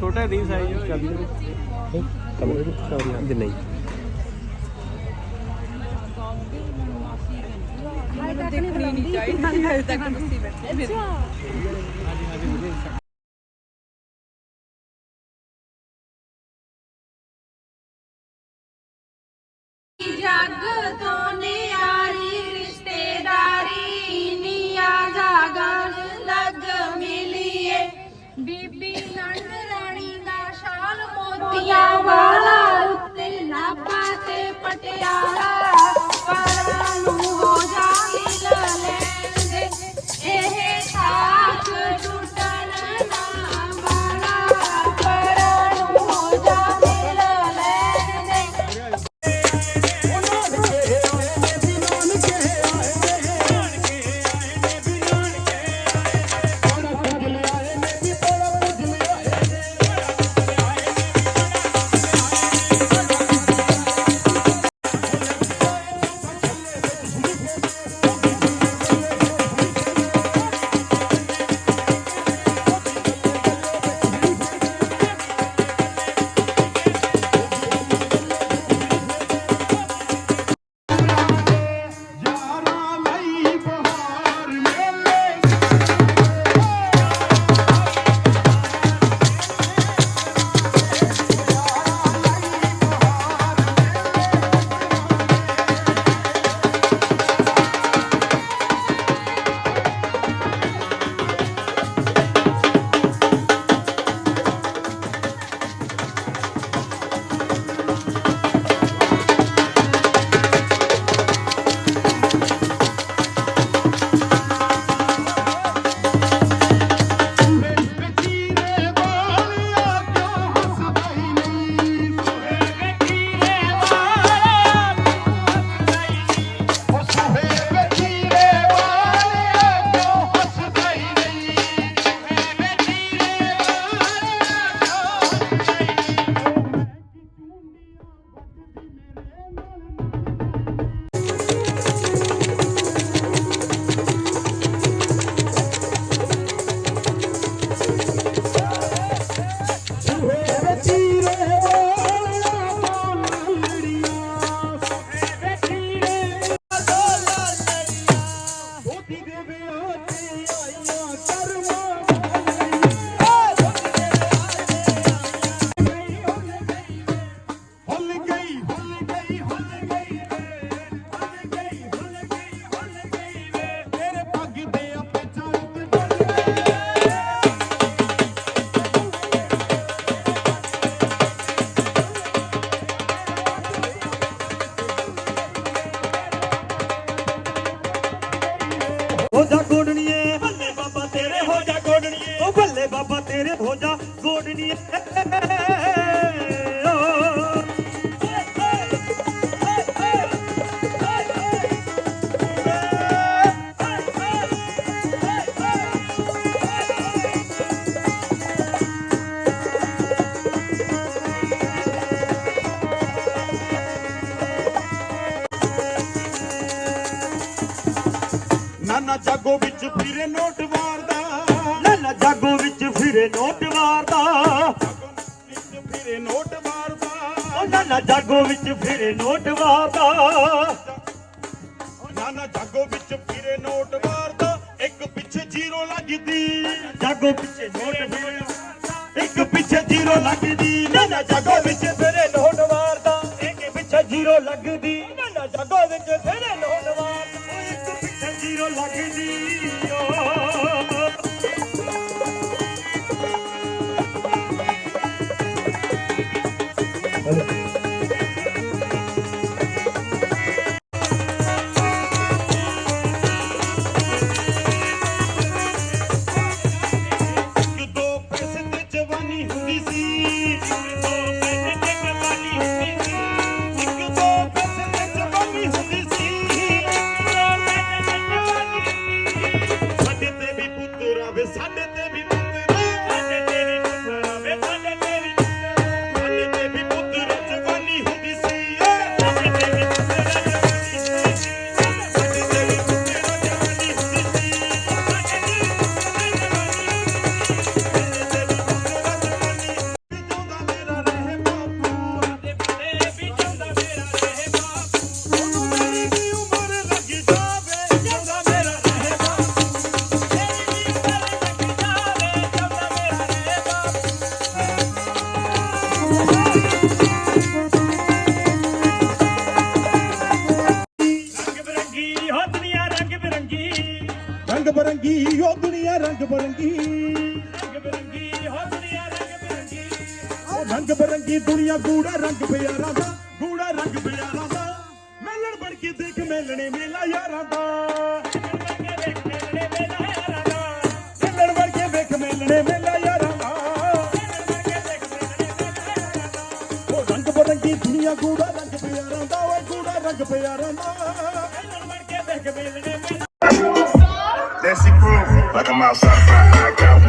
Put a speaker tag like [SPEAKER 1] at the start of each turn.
[SPEAKER 1] ਛੋਟਾ ਦੀ ਸਾਈਜ਼ ਚਾਬੀ ਕਮਰੇ ਵਿੱਚ ਚਾਬੀ ਦੇ ਨਹੀਂ
[SPEAKER 2] ਦੇਖਣੀ ਨਹੀਂ ਚਾਹੀਦੀ। ਹਜੇ ਤੱਕ ਤੁਸੀਂ ਬੈਠੇ। ਮੇਰੇ
[SPEAKER 3] ਸ਼ਾਲ ਮੋਤੀਆਂ ਵਾਲਾ ਉੱਤੇ ਨਾਪਾ ਤੇ ਪਟਿਆਲਾ।
[SPEAKER 4] ਨਾਨਾ ਜਾਗੋ ਵਿੱਚ ਫਿਰੇ ਨੋਟ ਵਾਰਦਾ।
[SPEAKER 5] ਲੱਲਾ ਜਾਗੋ ਵਿੱਚ ਫਿਰੇ ਨੋਟ ਮਾਰਦਾ
[SPEAKER 4] ਵਿੱਚ ਫਿਰੇ ਨੋਟ
[SPEAKER 5] ਉਹ ਲੱਲਾ ਜਾਗੋ ਵਿੱਚ ਫਿਰੇ ਨੋਟ ਮਾਰਦਾ
[SPEAKER 4] ਨਾਨਾ ਜਾਗੋ ਵਿੱਚ ਫਿਰੇ ਨੋਟ ਵਾਰਦਾ। ਇੱਕ ਪਿੱਛੇ ਜ਼ੀਰੋ ਲੱਗਦੀ।
[SPEAKER 5] ਜਾਗੋ ਪਿੱਛੇ ਨੋਟ
[SPEAKER 4] ਇੱਕ ਪਿੱਛੇ ਜ਼ੀਰੋ ਲੱਗਦੀ। ਨਾਨਾ ਜਾਗੋ ਵਿੱਚ ਫਿਰੇ ਨੋਟ ਵਾਰਦਾ।
[SPEAKER 5] ਇੱਕ ਪਿੱਛੇ ਜ਼ੀਰੋ ਲੱਗਦੀ। ਨਾ ਜਾਗੋ ਵਿੱਚ ਫਿਰੇ ਨੋਟ ਮਾਰਦਾ ਪਿੱਛੇ ਜ਼ੀਰੋ
[SPEAKER 3] ਉਹ ਦੁਨੀਆ ਰੰਗ ਬਰੰਗੀ
[SPEAKER 5] ਰੰਗ ਬਿਰੰਗੀ ਹੋ ਦੁਨੀਆ ਰੰਗ ਬਿਰੰਗੀ।
[SPEAKER 3] ਉਹ ਰੰਗ ਬਰੰਗੀ, ਦੁਨੀਆ ਗੂੜਾ ਰੰਗ ਪਿਆਰਾਂ ਦਾ, ਗੂੜਾ ਰੰਗ ਪਿਆਰਾਂ ਦਾ। ਮੇਲਣ ਬਣ ਕੇ ਦੇਖ ਮੇਲਣੇ ਮੇਲਾ ਯਾਰਾਂ ਦਾ। ਮੇਲਣ ਬਣ ਕੇ ਦੇਖ ਮੇਲਣੇ ਮੇਲਾ ਯਾਰਾਂ ਦਾ। ਉਹ ਰੰਗ ਬਰੰਗੀ, ਦੁਨੀਆ ਗੂੜਾ ਰੰਗ ਪਿਆਰਾਂ ਦਾ ਓਏ ਗੂੜਾ ਰੰਗ ਪਿਆਰਾਂ ਦਾ।
[SPEAKER 6] That's the crew. Like I outside,
[SPEAKER 7] I got